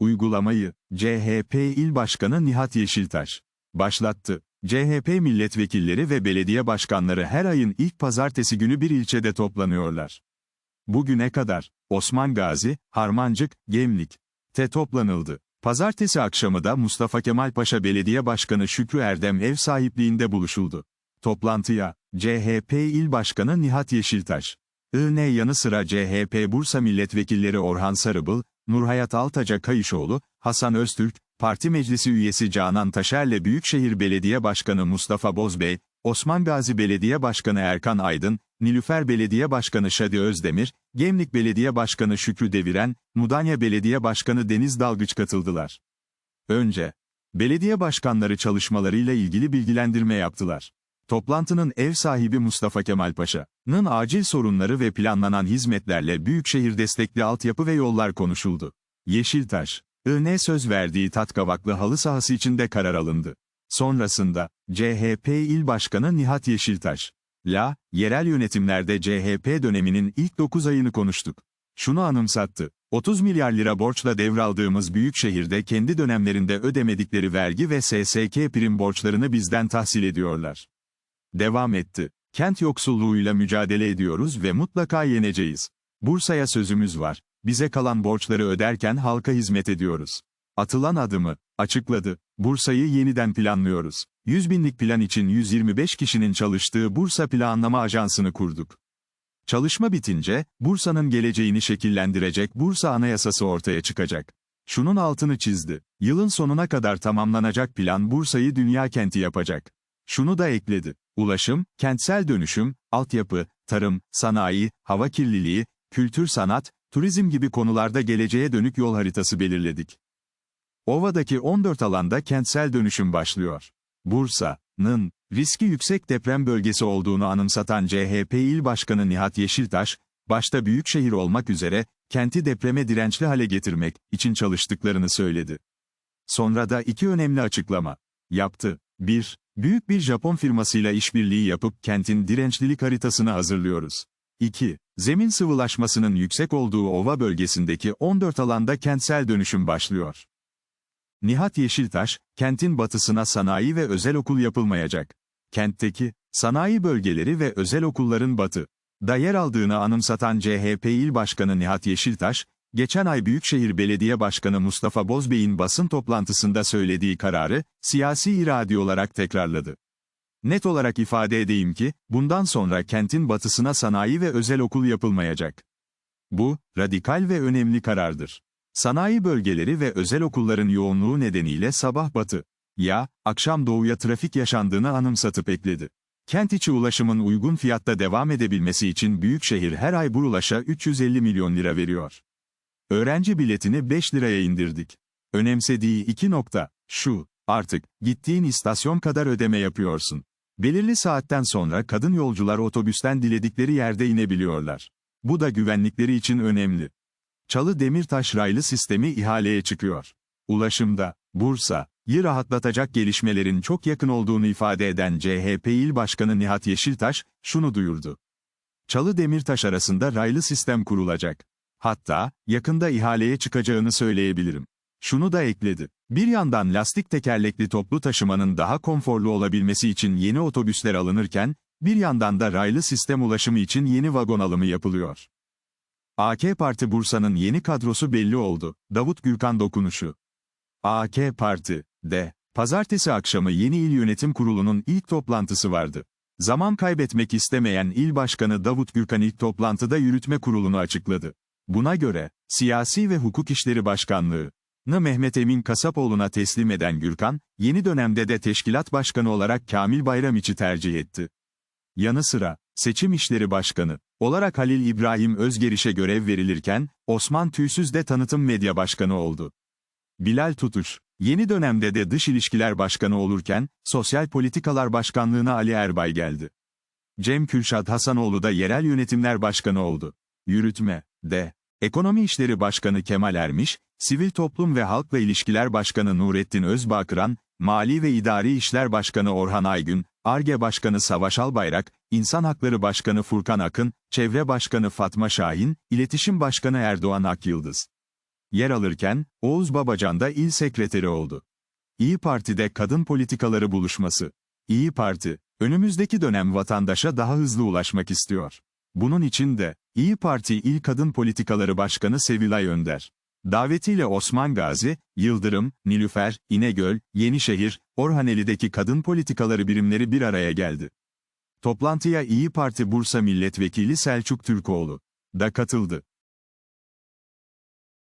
Uygulamayı, CHP İl Başkanı Nihat Yeşiltaş başlattı. CHP milletvekilleri ve belediye başkanları her ayın ilk pazartesi günü bir ilçede toplanıyorlar. Bugüne kadar, Osman Gazi, Harmancık, Gemlik, te toplanıldı. Pazartesi akşamı da Mustafa Kemal Paşa Belediye Başkanı Şükrü Erdem ev sahipliğinde buluşuldu. Toplantıya, CHP İl Başkanı Nihat Yeşiltaş, IN yanı sıra CHP Bursa Milletvekilleri Orhan Sarıbıl, Nurhayat Altaca Kayışoğlu, Hasan Öztürk, Parti Meclisi üyesi Canan Taşer'le Büyükşehir Belediye Başkanı Mustafa Bozbey, Osman Gazi Belediye Başkanı Erkan Aydın, Nilüfer Belediye Başkanı Şadi Özdemir, Gemlik Belediye Başkanı Şükrü Deviren, Mudanya Belediye Başkanı Deniz Dalgıç katıldılar. Önce, belediye başkanları çalışmalarıyla ilgili bilgilendirme yaptılar. Toplantının ev sahibi Mustafa Kemal Paşa'nın acil sorunları ve planlanan hizmetlerle Büyükşehir destekli altyapı ve yollar konuşuldu. Yeşiltaş, IN söz verdiği Tatkavaklı halı sahası içinde karar alındı. Sonrasında, CHP İl Başkanı Nihat Yeşiltaş, La, yerel yönetimlerde CHP döneminin ilk 9 ayını konuştuk. Şunu anımsattı. 30 milyar lira borçla devraldığımız büyük şehirde kendi dönemlerinde ödemedikleri vergi ve SSK prim borçlarını bizden tahsil ediyorlar. Devam etti. Kent yoksulluğuyla mücadele ediyoruz ve mutlaka yeneceğiz. Bursa'ya sözümüz var. Bize kalan borçları öderken halka hizmet ediyoruz. Atılan adımı, açıkladı. Bursa'yı yeniden planlıyoruz. 100 binlik plan için 125 kişinin çalıştığı Bursa Planlama Ajansı'nı kurduk. Çalışma bitince, Bursa'nın geleceğini şekillendirecek Bursa Anayasası ortaya çıkacak. Şunun altını çizdi. Yılın sonuna kadar tamamlanacak plan Bursa'yı dünya kenti yapacak. Şunu da ekledi. Ulaşım, kentsel dönüşüm, altyapı, tarım, sanayi, hava kirliliği, kültür sanat, turizm gibi konularda geleceğe dönük yol haritası belirledik. Ova'daki 14 alanda kentsel dönüşüm başlıyor. Bursa'nın riski yüksek deprem bölgesi olduğunu anımsatan CHP İl Başkanı Nihat Yeşiltaş, başta büyükşehir olmak üzere, kenti depreme dirençli hale getirmek için çalıştıklarını söyledi. Sonra da iki önemli açıklama yaptı. 1. Büyük bir Japon firmasıyla işbirliği yapıp kentin dirençlilik haritasını hazırlıyoruz. 2. Zemin sıvılaşmasının yüksek olduğu ova bölgesindeki 14 alanda kentsel dönüşüm başlıyor. Nihat Yeşiltaş, kentin batısına sanayi ve özel okul yapılmayacak. Kentteki, sanayi bölgeleri ve özel okulların batı, da yer aldığını anımsatan CHP İl Başkanı Nihat Yeşiltaş, geçen ay Büyükşehir Belediye Başkanı Mustafa Bozbey'in basın toplantısında söylediği kararı, siyasi irade olarak tekrarladı. Net olarak ifade edeyim ki, bundan sonra kentin batısına sanayi ve özel okul yapılmayacak. Bu, radikal ve önemli karardır. Sanayi bölgeleri ve özel okulların yoğunluğu nedeniyle sabah batı, ya, akşam doğuya trafik yaşandığını anımsatıp ekledi. Kent içi ulaşımın uygun fiyatta devam edebilmesi için Büyükşehir her ay bu ulaşa 350 milyon lira veriyor. Öğrenci biletini 5 liraya indirdik. Önemsediği iki nokta, şu, artık, gittiğin istasyon kadar ödeme yapıyorsun. Belirli saatten sonra kadın yolcular otobüsten diledikleri yerde inebiliyorlar. Bu da güvenlikleri için önemli. Çalı Demirtaş raylı sistemi ihaleye çıkıyor. Ulaşımda, Bursa'yı rahatlatacak gelişmelerin çok yakın olduğunu ifade eden CHP İl Başkanı Nihat Yeşiltaş, şunu duyurdu. Çalı Demirtaş arasında raylı sistem kurulacak. Hatta, yakında ihaleye çıkacağını söyleyebilirim. Şunu da ekledi. Bir yandan lastik tekerlekli toplu taşımanın daha konforlu olabilmesi için yeni otobüsler alınırken, bir yandan da raylı sistem ulaşımı için yeni vagon alımı yapılıyor. AK Parti Bursa'nın yeni kadrosu belli oldu. Davut Gürkan dokunuşu. AK Parti, de, pazartesi akşamı yeni il yönetim kurulunun ilk toplantısı vardı. Zaman kaybetmek istemeyen il başkanı Davut Gürkan ilk toplantıda yürütme kurulunu açıkladı. Buna göre, Siyasi ve Hukuk İşleri Başkanlığı, Mehmet Emin Kasapoğlu'na teslim eden Gürkan, yeni dönemde de teşkilat başkanı olarak Kamil Bayramiç'i tercih etti. Yanı sıra, Seçim İşleri Başkanı olarak Halil İbrahim Özgeriş'e görev verilirken, Osman Tüysüz de Tanıtım Medya Başkanı oldu. Bilal Tutuş, yeni dönemde de Dış İlişkiler Başkanı olurken, Sosyal Politikalar Başkanlığına Ali Erbay geldi. Cem Kürşat Hasanoğlu da Yerel Yönetimler Başkanı oldu. Yürütme, de, Ekonomi İşleri Başkanı Kemal Ermiş, Sivil Toplum ve Halkla İlişkiler Başkanı Nurettin Özbakıran, Mali ve İdari İşler Başkanı Orhan Aygün, ARGE Başkanı Savaş Albayrak, İnsan Hakları Başkanı Furkan Akın, Çevre Başkanı Fatma Şahin, İletişim Başkanı Erdoğan Akyıldız. yer alırken, Oğuz Babacan da il sekreteri oldu. İyi Parti'de kadın politikaları buluşması. İyi Parti, önümüzdeki dönem vatandaşa daha hızlı ulaşmak istiyor. Bunun için de, İyi Parti İl Kadın Politikaları Başkanı Sevilay Önder. Davetiyle Osman Gazi, Yıldırım, Nilüfer, İnegöl, Yenişehir, Orhaneli'deki kadın politikaları birimleri bir araya geldi. Toplantıya İyi Parti Bursa Milletvekili Selçuk Türkoğlu da katıldı.